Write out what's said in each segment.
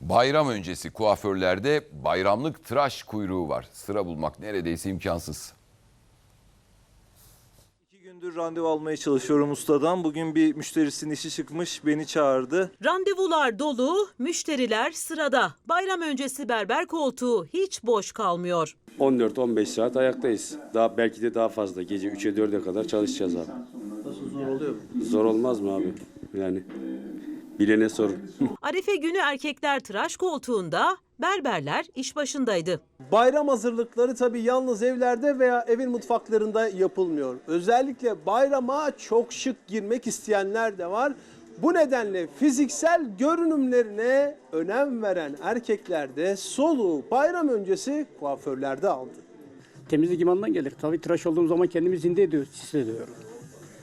Bayram öncesi kuaförlerde bayramlık tıraş kuyruğu var. Sıra bulmak neredeyse imkansız. İki gündür randevu almaya çalışıyorum ustadan. Bugün bir müşterisinin işi çıkmış, beni çağırdı. Randevular dolu, müşteriler sırada. Bayram öncesi berber koltuğu hiç boş kalmıyor. 14-15 saat ayaktayız. Daha belki de daha fazla. Gece 3'e 4'e kadar çalışacağız abi. Nasıl zor oluyor? Zor olmaz mı abi? Yani bilene sorun. Arife günü erkekler tıraş koltuğunda, berberler iş başındaydı. Bayram hazırlıkları tabii yalnız evlerde veya evin mutfaklarında yapılmıyor. Özellikle bayrama çok şık girmek isteyenler de var. Bu nedenle fiziksel görünümlerine önem veren erkekler de soluğu bayram öncesi kuaförlerde aldı. Temizlik imandan geldik. Tabii tıraş olduğum zaman kendimi zinde ediyor, hissediyorum.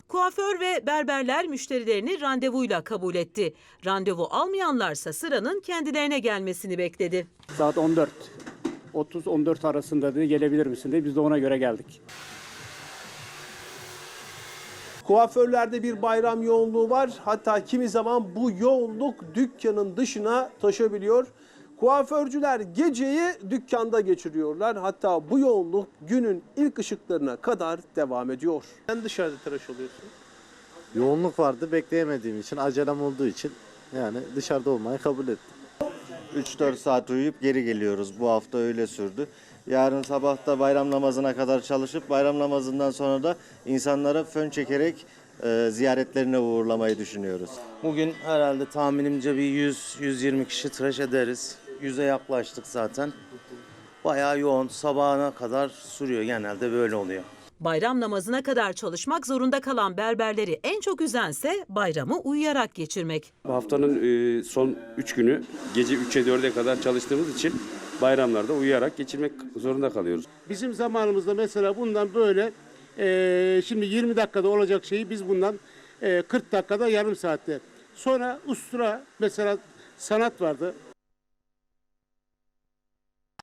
Kuaför ve berberler müşterilerini randevuyla kabul etti. Randevu almayanlarsa sıranın kendilerine gelmesini bekledi. Saat 14. 30-14 arasında dedi gelebilir misin dedi. Biz de ona göre geldik. Kuaförlerde bir bayram yoğunluğu var. Hatta kimi zaman bu yoğunluk dükkanın dışına taşabiliyor. Kuaförcüler geceyi dükkanda geçiriyorlar. Hatta bu yoğunluk günün ilk ışıklarına kadar devam ediyor. Sen dışarıda tıraş oluyorsun. Yoğunluk vardı bekleyemediğim için acelem olduğu için yani dışarıda olmayı kabul ettim. 3-4 saat uyuyup geri geliyoruz. Bu hafta öyle sürdü. Yarın sabah da bayram namazına kadar çalışıp bayram namazından sonra da insanlara fön çekerek e, ziyaretlerine uğurlamayı düşünüyoruz. Bugün herhalde tahminimce bir 100-120 kişi tıraş ederiz. Yüze yaklaştık zaten. Bayağı yoğun. Sabahına kadar sürüyor. Genelde böyle oluyor. Bayram namazına kadar çalışmak zorunda kalan berberleri en çok üzense bayramı uyuyarak geçirmek. Bu haftanın e, son 3 günü gece 3'e 4'e kadar çalıştığımız için bayramlarda uyuyarak geçirmek zorunda kalıyoruz. Bizim zamanımızda mesela bundan böyle eee, şimdi 20 dakikada olacak şeyi biz bundan eee, 40 dakikada yarım saatte. Sonra ustura mesela sanat vardı.